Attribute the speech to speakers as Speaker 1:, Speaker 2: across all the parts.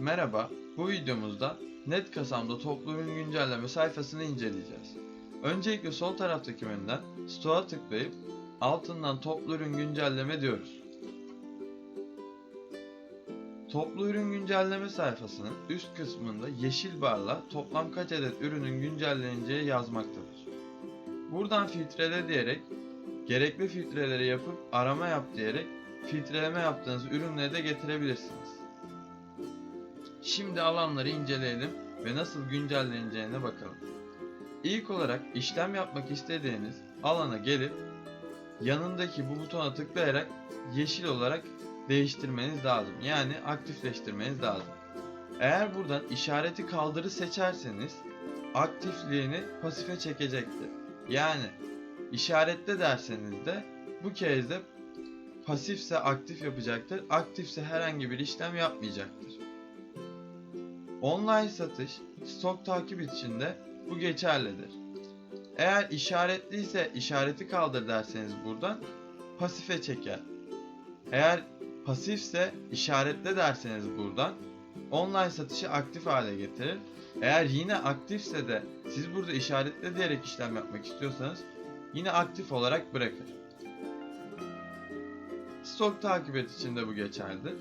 Speaker 1: Merhaba, bu videomuzda Net kasamda toplu ürün güncelleme sayfasını inceleyeceğiz. Öncelikle sol taraftaki menüden Store'a tıklayıp altından toplu ürün güncelleme diyoruz. Toplu ürün güncelleme sayfasının üst kısmında yeşil barla toplam kaç adet ürünün güncelleneceği yazmaktadır. Buradan filtrele diyerek gerekli filtreleri yapıp arama yap diyerek filtreleme yaptığınız ürünleri de getirebilirsiniz. Şimdi alanları inceleyelim ve nasıl güncelleneceğine bakalım. İlk olarak işlem yapmak istediğiniz alana gelip yanındaki bu butona tıklayarak yeşil olarak değiştirmeniz lazım. Yani aktifleştirmeniz lazım. Eğer buradan işareti kaldırı seçerseniz aktifliğini pasife çekecektir. Yani işaretle derseniz de bu kez de pasifse aktif yapacaktır. Aktifse herhangi bir işlem yapmayacaktır. Online satış, stok takip içinde bu geçerlidir. Eğer işaretliyse işareti kaldır derseniz buradan pasife çeker. Eğer pasifse işaretle derseniz buradan online satışı aktif hale getirir. Eğer yine aktifse de siz burada işaretle diyerek işlem yapmak istiyorsanız yine aktif olarak bırakır. Stok takip et için de bu geçerlidir.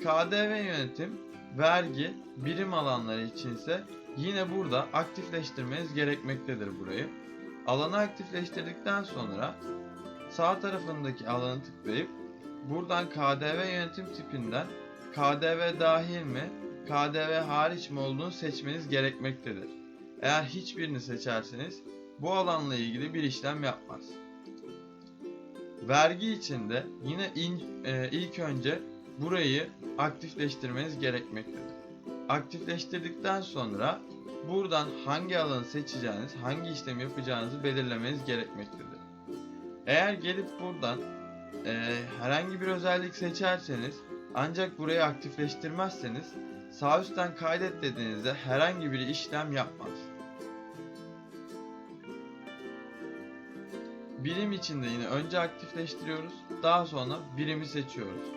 Speaker 1: KDV yönetim, vergi, birim alanları içinse yine burada aktifleştirmeniz gerekmektedir burayı. Alanı aktifleştirdikten sonra sağ tarafındaki alanı tıklayıp buradan KDV yönetim tipinden KDV dahil mi, KDV hariç mi olduğunu seçmeniz gerekmektedir. Eğer hiçbirini seçerseniz bu alanla ilgili bir işlem yapmaz. Vergi için de yine in- e, ilk önce burayı aktifleştirmeniz gerekmektedir. Aktifleştirdikten sonra buradan hangi alanı seçeceğiniz, hangi işlemi yapacağınızı belirlemeniz gerekmektedir. Eğer gelip buradan e, herhangi bir özellik seçerseniz ancak burayı aktifleştirmezseniz sağ üstten kaydet dediğinizde herhangi bir işlem yapmaz. Birim içinde yine önce aktifleştiriyoruz, daha sonra birimi seçiyoruz.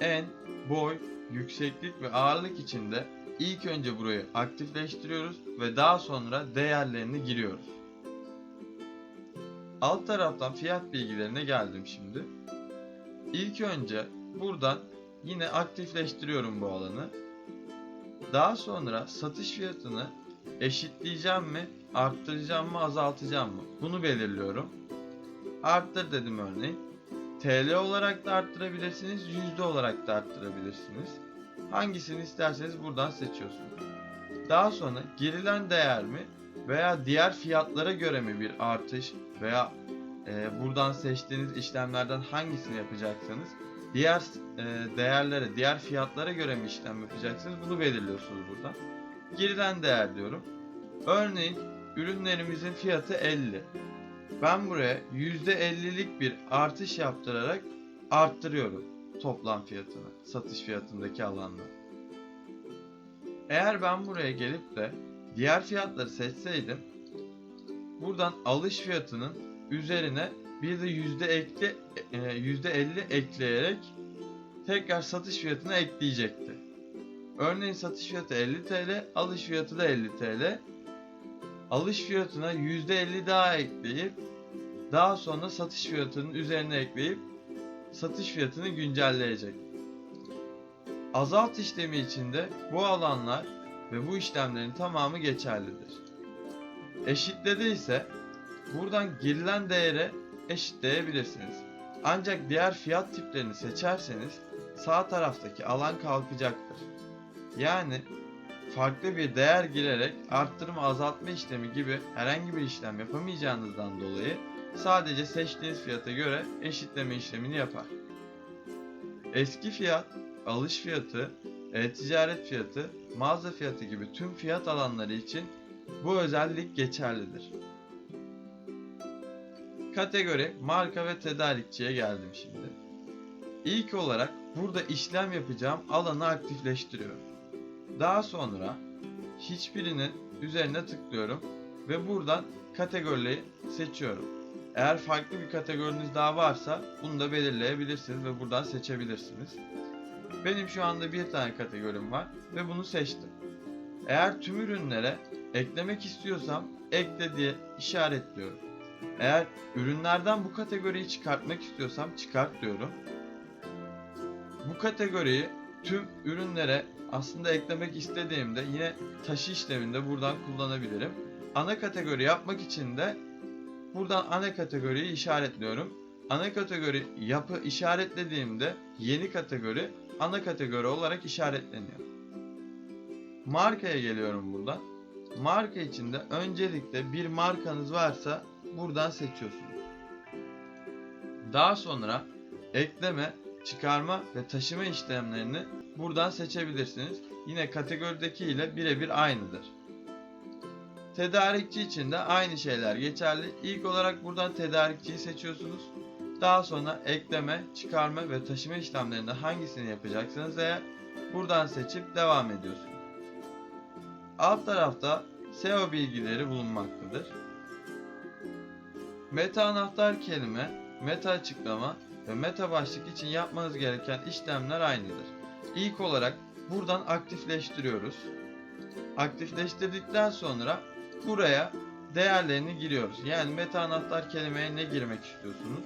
Speaker 1: En, boy, yükseklik ve ağırlık içinde ilk önce burayı aktifleştiriyoruz ve daha sonra değerlerini giriyoruz. Alt taraftan fiyat bilgilerine geldim şimdi. İlk önce buradan yine aktifleştiriyorum bu alanı. Daha sonra satış fiyatını eşitleyeceğim mi, arttıracağım mı, azaltacağım mı? Bunu belirliyorum. Arttır dedim örneğin. TL olarak da arttırabilirsiniz, yüzde olarak da arttırabilirsiniz. Hangisini isterseniz buradan seçiyorsunuz. Daha sonra girilen değer mi veya diğer fiyatlara göre mi bir artış veya e, buradan seçtiğiniz işlemlerden hangisini yapacaksanız diğer e, değerlere, diğer fiyatlara göre mi işlem yapacaksınız bunu belirliyorsunuz buradan. Girilen değer diyorum. Örneğin ürünlerimizin fiyatı 50. Ben buraya %50'lik bir artış yaptırarak arttırıyorum toplam fiyatını, satış fiyatındaki alanla. Eğer ben buraya gelip de diğer fiyatları seçseydim buradan alış fiyatının üzerine bir de yüzde ekle e, yüzde 50 ekleyerek tekrar satış fiyatını ekleyecekti. Örneğin satış fiyatı 50 TL, alış fiyatı da 50 TL. Alış fiyatına %50 daha ekleyip daha sonra satış fiyatının üzerine ekleyip satış fiyatını güncelleyecek. Azalt işlemi içinde bu alanlar ve bu işlemlerin tamamı geçerlidir. Eşitledi ise buradan girilen değere eşitleyebilirsiniz. Ancak diğer fiyat tiplerini seçerseniz sağ taraftaki alan kalkacaktır. Yani farklı bir değer girerek arttırma azaltma işlemi gibi herhangi bir işlem yapamayacağınızdan dolayı sadece seçtiğiniz fiyata göre eşitleme işlemini yapar. Eski fiyat, alış fiyatı, e-ticaret fiyatı, mağaza fiyatı gibi tüm fiyat alanları için bu özellik geçerlidir. Kategori, marka ve tedarikçiye geldim şimdi. İlk olarak burada işlem yapacağım alanı aktifleştiriyorum. Daha sonra hiçbirinin üzerine tıklıyorum ve buradan kategoriyi seçiyorum. Eğer farklı bir kategoriniz daha varsa bunu da belirleyebilirsiniz ve buradan seçebilirsiniz. Benim şu anda bir tane kategorim var ve bunu seçtim. Eğer tüm ürünlere eklemek istiyorsam ekle diye işaretliyorum. Eğer ürünlerden bu kategoriyi çıkartmak istiyorsam çıkart diyorum. Bu kategoriyi tüm ürünlere aslında eklemek istediğimde yine taşı işleminde buradan kullanabilirim. Ana kategori yapmak için de buradan ana kategoriyi işaretliyorum. Ana kategori yapı işaretlediğimde yeni kategori ana kategori olarak işaretleniyor. Markaya geliyorum buradan. Marka içinde öncelikle bir markanız varsa buradan seçiyorsunuz. Daha sonra ekleme, çıkarma ve taşıma işlemlerini buradan seçebilirsiniz. Yine kategorideki ile birebir aynıdır. Tedarikçi için de aynı şeyler geçerli. İlk olarak buradan tedarikçiyi seçiyorsunuz. Daha sonra ekleme, çıkarma ve taşıma işlemlerinde hangisini yapacaksınız eğer buradan seçip devam ediyorsunuz. Alt tarafta SEO bilgileri bulunmaktadır. Meta anahtar kelime, meta açıklama ve meta başlık için yapmanız gereken işlemler aynıdır. İlk olarak buradan aktifleştiriyoruz. Aktifleştirdikten sonra buraya değerlerini giriyoruz. Yani meta anahtar kelimeye ne girmek istiyorsunuz?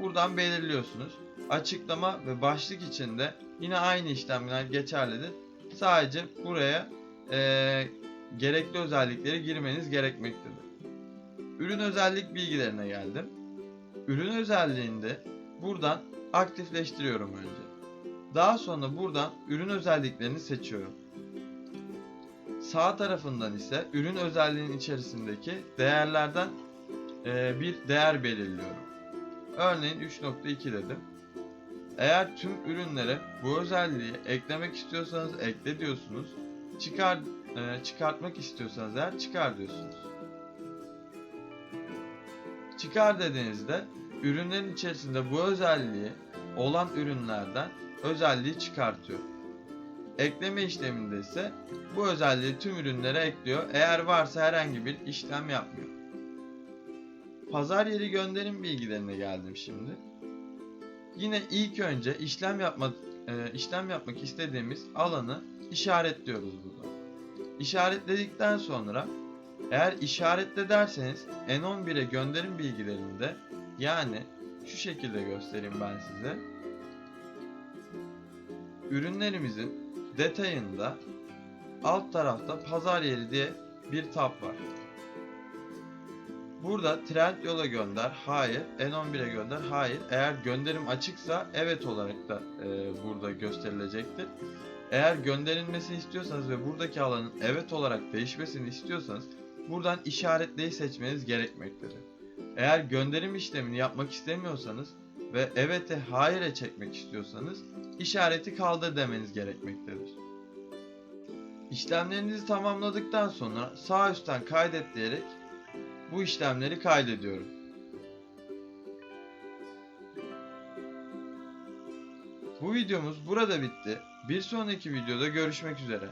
Speaker 1: Buradan belirliyorsunuz. Açıklama ve başlık için de yine aynı işlemler geçerlidir. Sadece buraya eee, gerekli özellikleri girmeniz gerekmektedir. Ürün özellik bilgilerine geldim. Ürün özelliğinde buradan aktifleştiriyorum önce. Daha sonra buradan ürün özelliklerini seçiyorum. Sağ tarafından ise ürün özelliğinin içerisindeki değerlerden eee, bir değer belirliyorum. Örneğin 3.2 dedim. Eğer tüm ürünlere bu özelliği eklemek istiyorsanız ekle diyorsunuz. Çıkar e, çıkartmak istiyorsanız eğer çıkar diyorsunuz. Çıkar dediğinizde ürünlerin içerisinde bu özelliği olan ürünlerden özelliği çıkartıyor. Ekleme işleminde ise bu özelliği tüm ürünlere ekliyor. Eğer varsa herhangi bir işlem yapmıyor. Pazar yeri gönderim bilgilerine geldim şimdi. Yine ilk önce işlem yapmak e, işlem yapmak istediğimiz alanı işaretliyoruz burada. İşaretledikten sonra eğer işaretle derseniz N11'e gönderim bilgilerinde yani şu şekilde göstereyim ben size. Ürünlerimizin detayında alt tarafta pazar yeri diye bir tab var. Burada trend yola gönder, hayır. N11'e gönder, hayır. Eğer gönderim açıksa evet olarak da e, burada gösterilecektir. Eğer gönderilmesini istiyorsanız ve buradaki alanın evet olarak değişmesini istiyorsanız buradan işaretleyi seçmeniz gerekmektedir. Eğer gönderim işlemini yapmak istemiyorsanız ve evet'e hayır'e çekmek istiyorsanız işareti kaldır demeniz gerekmektedir. İşlemlerinizi tamamladıktan sonra sağ üstten kaydet diyerek bu işlemleri kaydediyorum. Bu videomuz burada bitti. Bir sonraki videoda görüşmek üzere.